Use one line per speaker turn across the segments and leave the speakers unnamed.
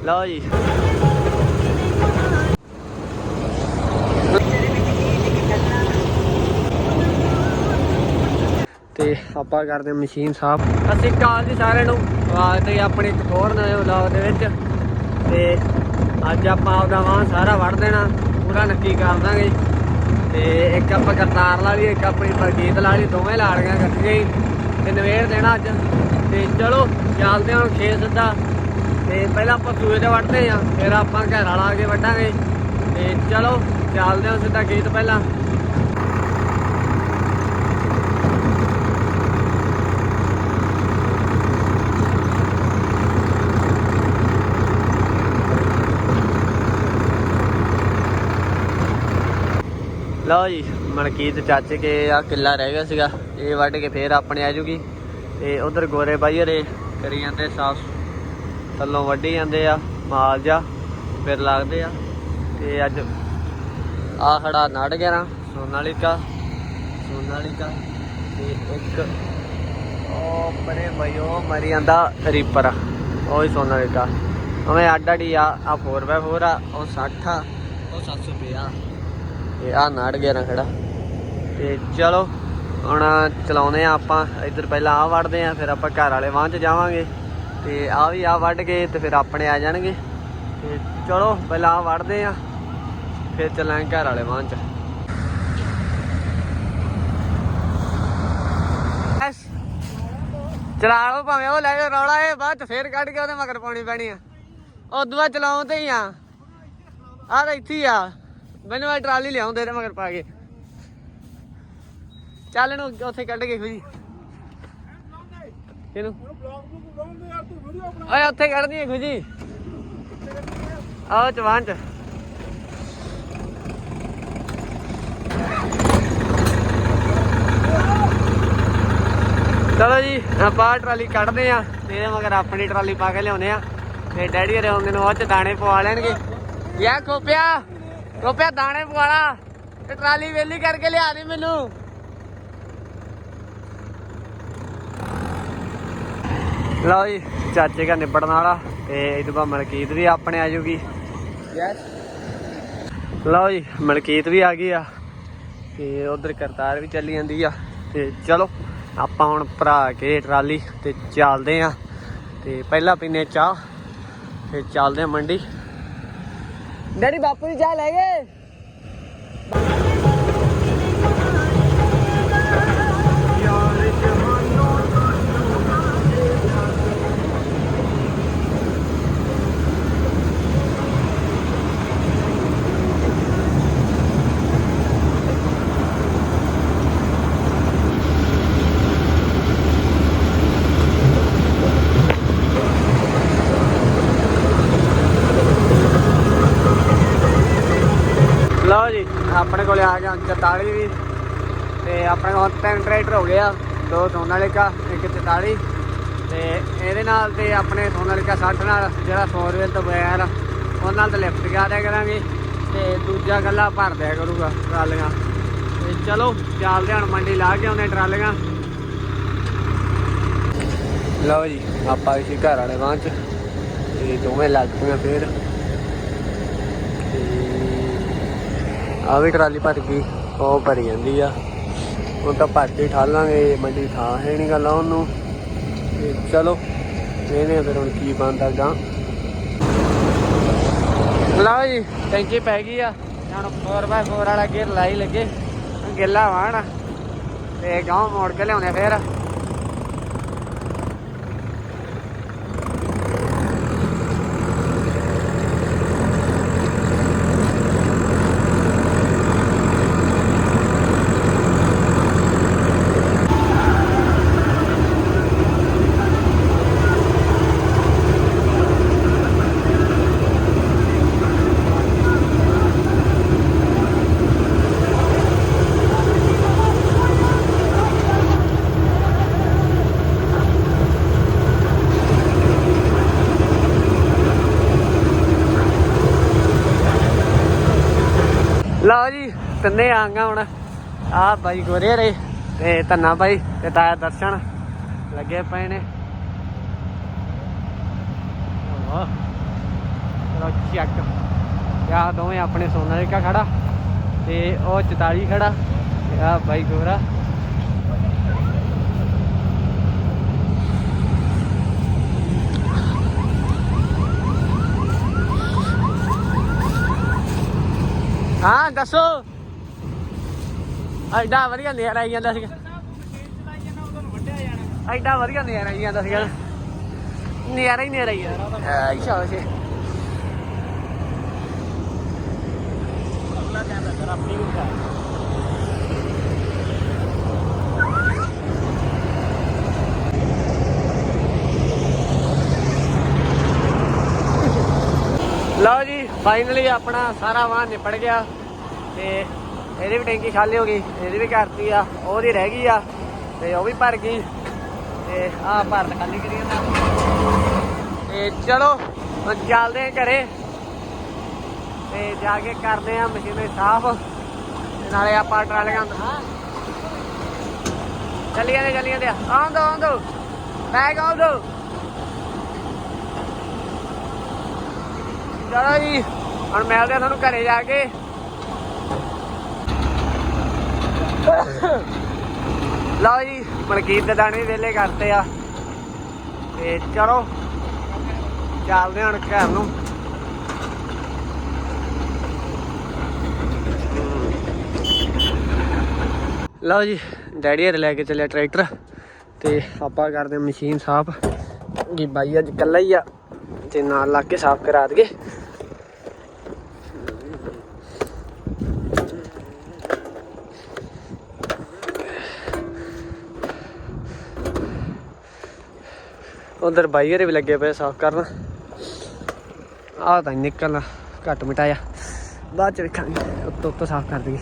ਲਓ ਜੀ ਤੇ ਆਪਾਂ ਕਰਦੇ ਮਸ਼ੀਨ ਸਾਫ਼। ਅਸੀਂ ਕਾਲ ਜੀ ਸਾਰਿਆਂ ਨੂੰ। ਸਵਾਗਤ ਹੈ ਆਪਣੇ ਇੱਕ ਹੋਰ ਨਵੇਂ ਵਲੌਗ ਦੇ ਵਿੱਚ। ਤੇ ਅੱਜ ਆਪਾਂ ਆਪਦਾ ਵਾਹਨ ਸਾਰਾ ਵੜ ਦੇਣਾ। ਪੂਰਾ ਨੱਕੀ ਕਰ ਦਾਂਗੇ। ਤੇ ਇੱਕ ਆਪਾਂ ਕਰਤਾਰ ਲਾ ਲਈ ਇੱਕ ਆਪਣੀ ਬਲਜੀਤ ਲਾ ਲਈ। ਦੋਵੇਂ ਲਾੜੀਆਂ ਇਕੱਠੀਆਂ ਹੀ। ਤੇ ਨਵੇੜ ਦੇਣਾ ਅੱਜ। ਤੇ ਚਲੋ ਚੱਲਦੇ ਹਾਂ ਖੇਤ ਸਿੱਧਾ। ਤੇ ਪਹਿਲਾਂ ਆਪਾਂ ਸੂਏ ਤੇ ਵੱਢਦੇ ਆ ਫਿਰ ਆਪਾਂ ਘਰ ਵਾਲਾ ਆ ਕੇ ਵੱਢਾਂਗੇ। ਤੇ ਚਲੋ, ਚੱਲਦੇ ਹਾਂ ਸਿੱਧਾ ਖੇਤ ਪਹਿਲਾਂ। ਲਓ ਜੀ, ਮਨਕੀਤ ਚਾਚੇ ਕੇ ਆ ਕਿੱਲਾ ਰਹਿ ਗਿਆ ਸੀਗਾ, ਇਹ ਵੱਢ ਕੇ ਫੇਰ ਆਪਣੇ ਆ ਜੂਗੀ। ਤੇ ਉਧਰ ਗੋਰੇ ਬਾਈ ਹਰੇ ਕਰੀ ਜਾਂਦੇ ਸਾਫ਼ ਥੱਲੋਂ ਵੱਢੀ ਜਾਂਦੇ ਆ, ਮਾਲ ਜਾ, ਫਿਰ ਲੱਗਦੇ ਆ। ਤੇ ਅੱਜ ਆ ਖੜਾ ਨੜ ਗਿਆ ਸੋਨਾਲੀਕਾ ਸੋਨਾਲੀਕਾ ਤੇ ਇੱਕ ਉਹ ਪਰੇ ਬਈ, ਉਹ ਮਰੀ ਜਾਂਦਾ ਰੀਪਰ, ਉਹ ਹੀ ਸੋਨਾਲੀਕਾ ਉਵੇਂ ਅੱਡ ਅੱਡੀ ਆ ਆ 4x4 ਆ, ਉਹ 60 ਆ, ਉਹ 750 ਆ। ਤੇ ਆ ਨਾੜ ਗਿਆ ਨਾ ਖੜਾ। ਤੇ ਚਲੋ, ਹੁਣ ਚਲਾਉਨੇ ਆ ਆਪਾਂ, ਇੱਧਰ ਪਹਿਲਾਂ ਆ ਵੜਦੇ ਆ, ਫਿਰ ਆਪਾਂ ਘਰ ਵਾਲੇ ਵਾਂ ਚ ਜਾਵਾਂਗੇ। ਤੇ ਆ ਵੀ ਆ ਵੱਢ ਕੇ ਤੇ ਫਿਰ ਆਪਣੇ ਆ ਜਾਣਗੇ। ਤੇ ਚਲੋ, ਪਹਿਲਾਂ ਆ ਵੜਦੇ ਆ, ਫਿਰ ਚੱਲਾਂਗੇ ਘਰ ਵਾਲੇ ਵਾਂ ਚ। ਚਲਾ ਲਓ ਭਾਵੇਂ ਉਹ ਲੈ ਜਾਓ, ਰੌਲਾ ਇਹ ਬਾਅਦ ਚ ਫੇਰ ਕੱਢ ਕੇ ਉਹਦੇ ਮਗਰ ਪਾਉਣੀ ਪੈਣੀ ਆ। ਉਦੋਂ ਬਾਅਦ ਚਲਾਉਂ ਤੇ ਹੀ ਆ। ਆ ਤਾਂ ਇੱਥੇ ਹੀ ਆ। ਮੈਨੂੰ ਆ ਟਰਾਲੀ ਲਿਆਉਂਦੇ ਤੇ ਮਗਰ ਪਾ ਕੇ। ਚੱਲ ਨੂੰ ਉੱਥੇ ਕੱਢ ਕੇ ਖੁਜੀ ਇਹਨੂੰ ਓਏ ਉੱਥੇ ਕੱਢਦੀ ਹੈ ਖੁਜੀ ਆਓ, ਚਵਾਨ ਚ। ਚਲੋ ਜੀ ਆਪਾਂ ਟਰਾਲੀ ਕੱਢਦੇ ਆ ਤੇ ਇਹਦੇ ਮਗਰ ਆਪਣੀ ਟਰਾਲੀ ਪਾ ਕੇ ਲਿਆਉਨੇ ਆ ਤੇ ਡੈਡੀ ਹਰੇ ਆਉਂਦੇ ਨੂੰ ਉਹ ਚ ਦਾਣੇ ਪਵਾ ਲੈਣਗੇ। ਯਾ ਖੋਪਿਆ ਖੋਪਿਆ ਦਾਣੇ ਪਵਾਲਾ ਤੇ ਟਰਾਲੀ ਵੇਲੀ ਕਰਕੇ ਲਿਆ ਦੇ ਮੈਨੂੰ। ਲਓ ਜੀ ਚਾਚੇ ਦਾ ਨਿਬੜਨ ਵਾਲਾ ਤੇ ਇਹਦੇ ਬਾਅਦ ਮਲਕੀਤ ਵੀ ਆਪਣੇ ਆ ਜੂਗੀ। ਲਓ ਜੀ ਮਲਕੀਤ ਵੀ ਆ ਗਈ ਆ ਤੇ ਉਧਰ ਕਰਤਾਰ ਵੀ ਚੱਲੀ ਜਾਂਦੀ ਆ ਤੇ ਚਲੋ ਆਪਾਂ ਹੁਣ ਭਰਾ ਕੇ ਟਰਾਲੀ ਤੇ ਚੱਲਦੇ ਆ ਤੇ ਪਹਿਲਾਂ ਪੀਨੇ ਚਾਹ ਤੇ ਚੱਲਦੇ ਆ ਮੰਡੀ। ਡੈਡੀ ਬਾਪੂ ਦੀ ਚਾਹ ਲੈ ਗਏ? ਜਾਂ ਕੋਲੇ 44 ਵੀ। ਤੇ ਆਪਣੇ ਕੋਲ ਤਿੰਨ ਟਰੈਕਟਰ ਹੋ ਗਏ ਆ, ਦੋ ਸੋਨਾਲਿਕਾ, ਇੱਕ 44 ਤੇ ਇਹਦੇ ਨਾਲ ਤੇ ਆਪਣੇ ਸੋਨਾਲਿਕਾ 60 ਨਾਲ ਜਿਹੜਾ 100 ਰੁਪਏ ਤੋਂ ਬਗੈਰ ਉਹਨਾਂ ਨਾਲ ਤੇ ਲਿਫਟ ਗਾ ਦਿਆ ਕਰਾਂਗੇ। ਤੇ ਦੂਜਾ ਗੱਲਾ ਭਰ ਦਿਆ ਕਰੂਗਾ ਟਰਾਲੀਆਂ। ਤੇ ਚਲੋ, ਚੱਲਦੇ ਹਾਂ ਮੰਡੀ ਲਾ ਕੇ ਆਉਂਦੇ ਟਰਾਲੀਆਂ। ਲਓ ਜੀ, ਆਪਾਂ ਇਸੇ ਘਰ ਵਾਲੇ ਵਾਂ ਚ। ਤੇ ਦੋਵੇਂ ਲੱਗ ਪਈਆਂ ਫੇਰ। ਆ ਵੀ ਟਰਾਲੀ ਭਰ ਗਈ, ਉਹ ਭਰੀ ਜਾਂਦੀ ਆ। ਹੁਣ ਤਾਂ ਭਰ ਕੇ ਠਾਲਾਂਗੇ ਮੰਡੀ ਥਾਂ ਹੈ ਨਹੀਂ ਗੱਲ ਉਹਨੂੰ। ਤੇ ਚਲੋ ਇਹਨੇ ਫਿਰ ਹੁਣ ਕੀ ਬਣਦਾ ਗਾਂ। ਲਓ ਜੀ, ਟੈਂਕੀ ਪੈ ਗਈ ਆ। ਹੁਣ 4x4 ਵਾਲਾ ਗੇਰ ਲਾਈ ਲੱਗੇ। ਗਿੱਲਾ ਵਾਣ ਤੇ ਗਾਂ ਮੋੜ ਕੇ ਲਿਆਉਣੇ ਫੇਰ। ਲਓ ਜੀ, ਤਿੰਨੇ ਆਂਗਾ ਹੁਣ। ਆ ਬਾਈ ਗੋਰੇ ਰੇ ਤੇ ਧੰਨਾ ਬਾਈ ਤੇ ਤਾਇਆ ਦਰਸ਼ਨ ਲੱਗੇ ਪਏ ਨੇ। ਵਾਹ, ਚਲੋ ਚੈੱਕ ਤੇ ਦੋਵੇਂ ਆਪਣੇ ਸੋਨਾਲੀਕਾ ਖੜਾ ਤੇ ਉਹ 44 ਖੜਾ ਤੇ ਆਹ ਬਾਈ ਗੋਰਾ। ਹਾਂ ਦੱਸੋ। ਐਡਾ ਵਧੀਆ ਨਜ਼ਾਰਾ ਆਈ ਜਾਂਦਾ ਸੀਗਾ। ਐਡਾ ਵਧੀਆ ਨਜ਼ਾਰਾ ਆਈ ਜਾਂਦਾ ਸੀਗਾ। ਨਜ਼ਾਰਾ ਹੀ ਨਜ਼ਾਰਾ ਹੀ ਆ। ਸ਼ਾਬਾਸ਼। ਏ। ਲਓ ਜੀ ਫਾਈਨਲੀ ਆਪਣਾ ਸਾਰਾ ਵਾਹ ਨਿਪੜ ਗਿਆ ਤੇ ਇਹਦੀ ਵੀ ਟੈਂਕੀ ਖਾਲੀ ਹੋ ਗਈ, ਇਹਦੀ ਵੀ ਕਰਤੀ ਆ, ਉਹਦੀ ਰਹਿ ਗਈ ਆ ਤੇ ਉਹ ਵੀ ਭਰ ਗਈ ਤੇ ਆਹ ਭਾਰਤ ਖਾਲੀ ਕਰੀ ਜਾਂਦਾ। ਤੇ ਚਲੋ, ਹੁਣ ਚੱਲਦੇ ਆ ਘਰੇ ਤੇ ਜਾ ਕੇ ਕਰਦੇ ਆ ਮਸ਼ੀਨੇ ਸਾਫ਼ ਨਾਲੇ ਆਪਾਂ ਟਰਾਲੀਆਂ ਹਾਂ ਚੱਲੀ ਜਾਂਦੇ ਚੱਲੀ ਜਾਂਦੇ ਆਉਂ ਦੋ ਬੈਗ ਆਉਂ ਚਲੋ ਜੀ। ਹੁਣ ਮਿਲਦੇ ਆ ਤੁਹਾਨੂੰ ਘਰੇ ਜਾ ਕੇ। ਲਓ ਜੀ ਮਨਕੀਰ ਦੇ ਦਾਣੇ ਵੇਲੇ ਕਰਤੇ ਆ। ਤੇ ਚਲੋ, ਚੱਲਦੇ ਹਾਂ ਹੁਣ ਘਰ ਨੂੰ। ਲਓ ਜੀ, ਡੈਡੀ ਹਰ ਲੈ ਕੇ ਚੱਲਿਆ ਟਰੈਕਟਰ। ਤੇ ਆਪਾਂ ਕਰਦੇ ਮਸ਼ੀਨ ਸਾਫ਼। ਕਿ ਬਾਈ ਅੱਜ ਇਕੱਲਾ ਹੀ ਆ। ਤੇ ਨਾਲ ਲੱਗ ਕੇ ਸਾਫ਼ ਕਰਾ ਦਈਏ। ਉਧਰ ਬਾਈ ਹਰੇ ਵੀ ਲੱਗੇ ਪਏ ਸਾਫ਼ ਕਰਨ। ਆ ਤਾਂ ਨਿਕਲਣਾ, ਘੱਟ ਮਿਟਾਇਆ। ਬਾਅਦ ਚ ਵੇਖਾਂਗੇ ਉੱਤੋਂ ਉੱਤੋਂ ਸਾਫ਼ ਕਰ ਦਈਏ।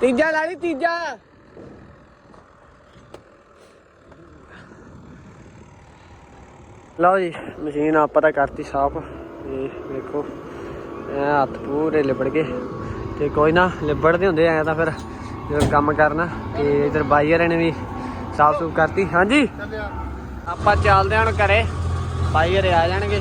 ਤੀਜਾ ਲਾੜੀ ਤੀਜਾ। ਲਓ ਜੀ ਮਸ਼ੀਨ ਆਪਾਂ ਤਾਂ ਕਰਤੀ ਸਾਫ਼। ਤੇ ਵੇਖੋ ਐ ਹੱਥ ਪੂਰੇ ਲਿਬੜ ਗਏ। ਤੇ ਕੋਈ ਨਾ ਲਿਬੜਦੇ ਹੁੰਦੇ ਐ ਤਾਂ ਫਿਰ ਜਦੋਂ ਕੰਮ ਕਰਨਾ ਤੇ ਇਧਰ ਬਾਈਅਰ ਨੇ ਵੀ ਸਾਫ਼ ਸੂਫ ਕਰਤੀ। ਹਾਂਜੀ? ਆਪਾਂ ਚੱਲਦੇ ਹਾਂ ਹੁਣ ਘਰੇ। ਬਾਈਅਰ ਆ ਜਾਣਗੇ।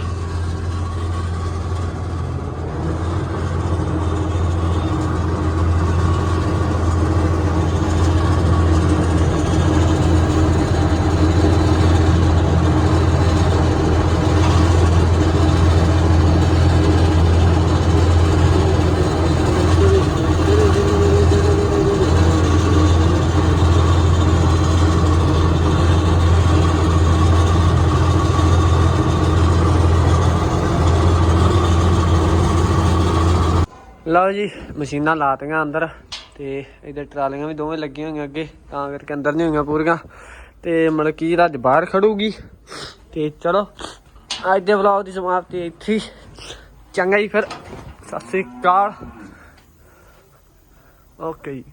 ਲਓ ਜੀ, ਮਸ਼ੀਨਾਂ ਲਾਤੀਆਂ ਅੰਦਰ ਤੇ ਇਧਰ ਟਰਾਲੀਆਂ ਵੀ ਦੋਵੇਂ ਲੱਗੀਆਂ ਹੋਈਆਂ ਅੱਗੇ, ਤਾਂ ਕਰਕੇ ਅੰਦਰ ਨਹੀਂ ਹੋਈਆਂ ਪੂਰੀਆਂ। ਤੇ ਮਲਕੀਰ ਅੱਜ ਬਾਹਰ ਖੜੂਗੀ। ਤੇ ਚਲੋ, ਅੱਜ ਦੇ ਵਲੌਗ ਦੀ ਸਮਾਪਤੀ ਇੱਥੇ ਚੰਗਾ ਜੀ ਫਿਰ, ਸਤਿ ਸ੍ਰੀ ਅਕਾਲ। ਓਕੇ ਜੀ।